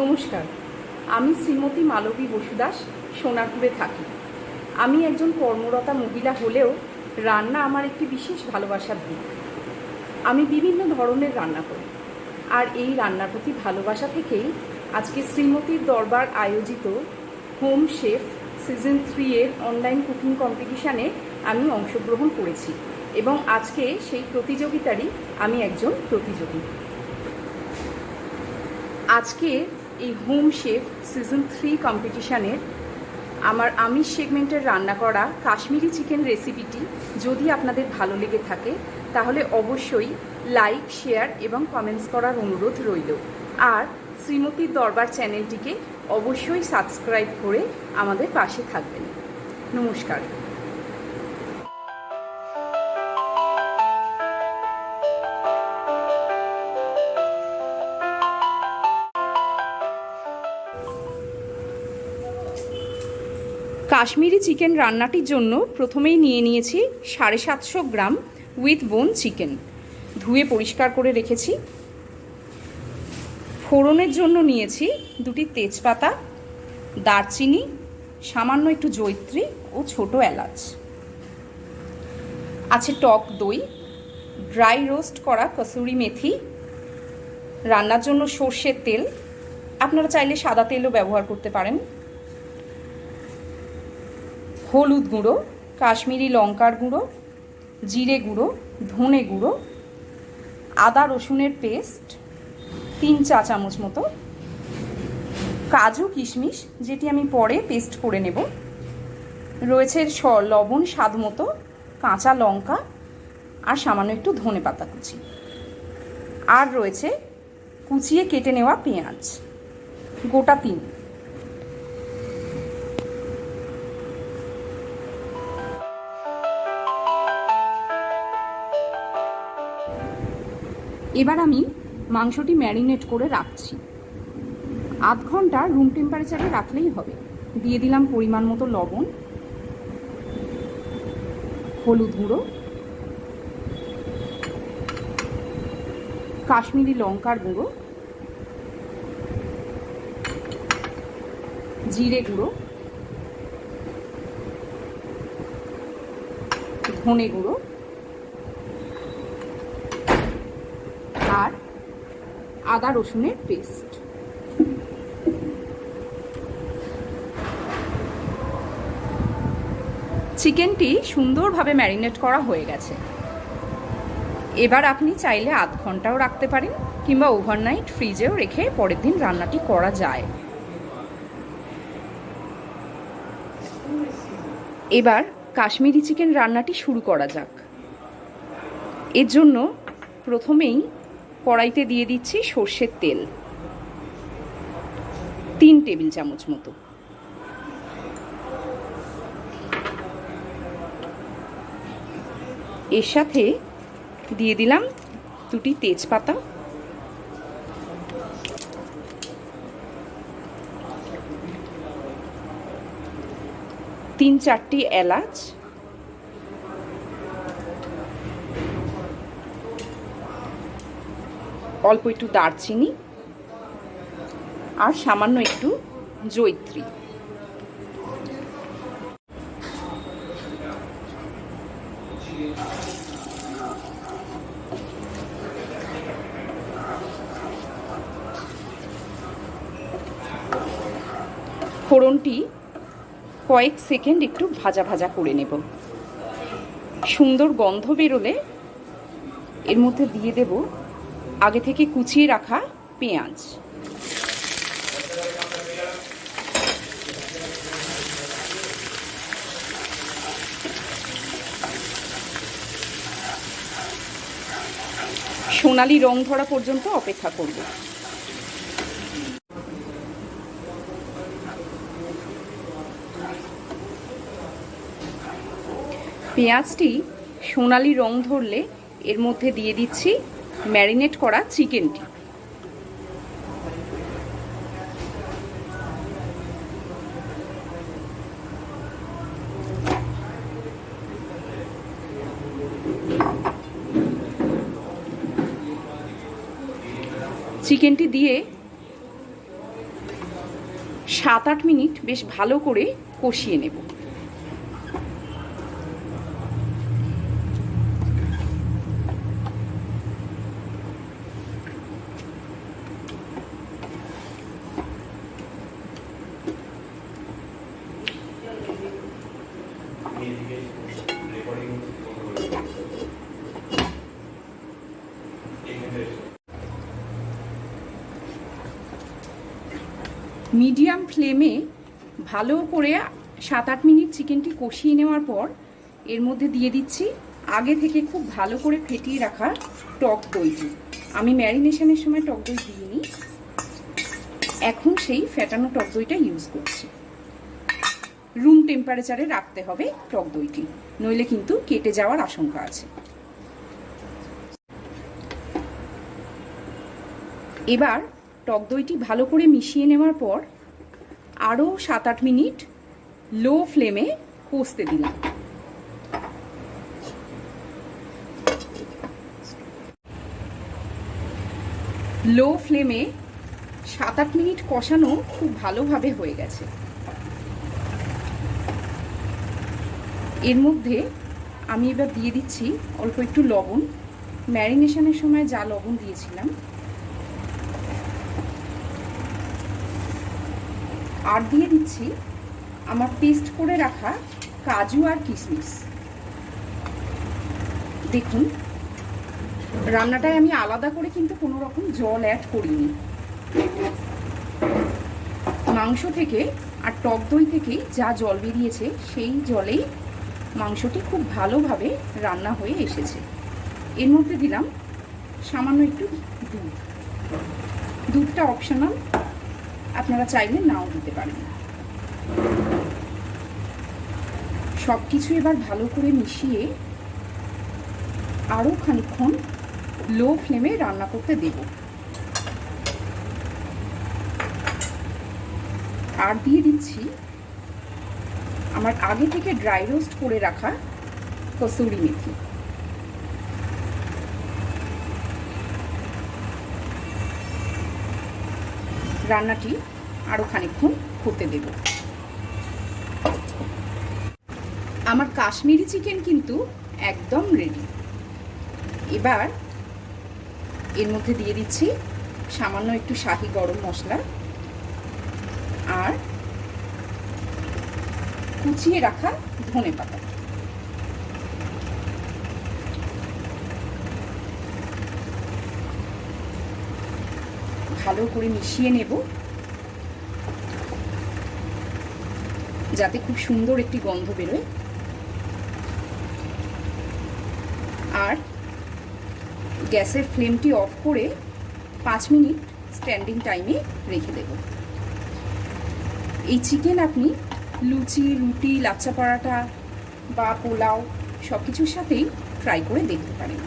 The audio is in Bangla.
নমস্কার, আমি শ্রীমতী মালবী বসুদাস, সোনারপুরে থাকি। আমি একজন কর্মরতা মহিলা হলেও রান্না আমার একটি বিশেষ ভালোবাসার দিক। আমি বিভিন্ন ধরনের রান্না করি, আর এই রান্নার প্রতি ভালোবাসা থেকেই আজকে শ্রীমতীর দরবার আয়োজিত হোম শেফ সিজন থ্রি এর অনলাইন কুকিং কম্পিটিশানে আমি অংশগ্রহণ করেছি এবং আজকে সেই প্রতিযোগিতারই আমি একজন প্রতিযোগী। আজকে এই হোম শেফ সিজন থ্রি কম্পিটিশানের আমার আমিষ সেগমেন্টের রান্না করা কাশ্মীরি চিকেন রেসিপিটি যদি আপনাদের ভালো লেগে থাকে, তাহলে অবশ্যই লাইক, শেয়ার এবং কমেন্টস করার অনুরোধ রইল। আর শ্রীমতীর দরবার চ্যানেলটিকে অবশ্যই সাবস্ক্রাইব করে আমাদের পাশে থাকবেন। নমস্কার। কাশ্মীরি চিকেন রান্নাটির জন্য প্রথমেই নিয়ে নিয়েছি সাড়ে সাতশো গ্রাম উইথ বোন চিকেন। ধুয়ে পরিষ্কার করে রেখেছি। ফোড়নের জন্য নিয়েছি দুটি তেজপাতা, দারচিনি, সামান্য একটু জৈত্রী ও ছোট এলাচ। আছে টক দই, ড্রাই রোস্ট করা কসুরি মেথি, রান্নার জন্য সর্ষের তেল, আপনারা চাইলে সাদা তেলও ব্যবহার করতে পারেন। হলুদ গুঁড়ো, কাশ্মীরি লঙ্কার গুঁড়ো, জিরে গুঁড়ো, ধনে গুঁড়ো, আদা রসুনের পেস্ট তিন চা চামচ মতো কাজু কিশমিশ, যেটি আমি পরে পেস্ট করে নেব। রয়েছে লবণ, স্বাদ মতো কাঁচা লঙ্কা আর সামান্য একটু ধনে পাতা কুচি। আর রয়েছে কুচিয়ে কেটে নেওয়া পেঁয়াজ। গোটা তিন। এবার আমি মাংসটি ম্যারিনেট করে রাখছি। আধ ঘণ্টা রুম টেম্পারেচারে রাখলেই হবে। দিয়ে দিলাম পরিমাণ মতো লবণ, হলুদ গুঁড়ো, কাশ্মীরি লঙ্কার গুঁড়ো, জিরে গুঁড়ো, ধনে গুঁড়ো, আর আদা রসুনের পেস্ট। চিকেনটি সুন্দরভাবে ম্যারিনেট করা হয়ে গেছে। এবার আপনি চাইলে আধ ঘন্টাও রাখতে পারেন, কিংবা ওভারনাইট ফ্রিজেও রেখে পরের দিন রান্নাটি করা যায়। এবার কাশ্মীরি চিকেন রান্নাটি শুরু করা যাক। এর জন্য প্রথমেই কড়াইতে দিয়ে দিচ্ছি সর্ষের তেল। তিন টেবিল চামচ মতো। এর সাথে দিয়ে দিলাম দুটি তেজপাতা। তিন চারটি এলাচ। অল্প একটু দারচিনি আর সামান্য একটু জৈত্রী। ফোড়নটি কয়েক সেকেন্ড একটু ভাজা ভাজা করে নেব। সুন্দর গন্ধ বেরোলে এর মধ্যে দিয়ে দেব আগে থেকে কুচিয়ে রাখা পেঁয়াজ। সোনালি রং ধরা পর্যন্ত অপেক্ষা করব। পেঁয়াজটি সোনালি রং ধরলে এর মধ্যে দিয়ে দিচ্ছি ম্যারিনেট করা চিকেনটি। চিকেনটি দিয়ে সাত আট মিনিট বেশ ভালো করে কষিয়ে নেব। মিডিয়াম ফ্লেমে ভালো করে সাত আট মিনিট চিকেনটি কষিয়ে নেওয়ার পর এর মধ্যে দিয়ে দিচ্ছি আগে থেকে খুব ভালো করে ফেটিয়ে রাখা টক দইটি। আমি ম্যারিনেশনের সময় টক দই দিইনি। এখন সেই ফেটানো টক দইটা ইউজ করছি। রুম টেম্পারেচারে রাখতে হবে টক দইটি, নইলে কিন্তু কেটে যাওয়ার আশঙ্কা আছে। এবার টক দইটি ভালো করে মিশিয়ে নেওয়ার পর আরও সাত আট মিনিট লো ফ্লেমে কষতে দিলাম। লো ফ্লেমে সাত আট মিনিট কষানো খুব ভালোভাবে হয়ে গেছে। এর মধ্যে আমি এবার দিয়ে দিচ্ছি অল্প একটু লবণ। ম্যারিনেশনের সময় যা লবণ দিয়েছিলাম আর দিয়ে দিচ্ছি আমার পেস্ট করে রাখা কাজু আর কিশমিশ। দেখুন, রান্নাটায় আমি আলাদা করে কিন্তু কোনো রকম জল অ্যাড করিনি। মাংস থেকে আর টক দই থেকে যা জল বেরিয়েছে, সেই জলেই মাংসটি খুব ভালোভাবে রান্না হয়ে এসেছে। এর মধ্যে দিলাম সামান্য একটু দুধ। দুধটা অপশনাল আপনারা চাইলে নাও দিতে পারেন। সব কিছু এবার ভালো করে মিশিয়ে আরও খানিক্ষণ লো ফ্লেমে রান্না করতে দেব। আর দিয়ে দিচ্ছি আমার আগে থেকে ড্রাই রোস্ট করে রাখা কসুরি মেথি। রান্নাটি আরও খানিক্ষণ হতে দেব। আমার কাশ্মীরি চিকেন কিন্তু একদম রেডি এবার এর মধ্যে দিয়ে দিচ্ছি সামান্য একটু শাহি গরম মশলা আর কুচিয়ে রাখা ধনে পাতা। ভালো করে মিশিয়ে নেব। যাতে খুব সুন্দর একটি গন্ধ বেরোয়। আর গ্যাসের ফ্লেমটি অফ করে পাঁচ মিনিট স্ট্যান্ডিং টাইমে রেখে দেব। এই চিকেন আপনি লুচি, রুটি, লাচ্চা পরাটা বা পোলাও সব কিছুর সাথেই ট্রাই করে দেখতে পারেন।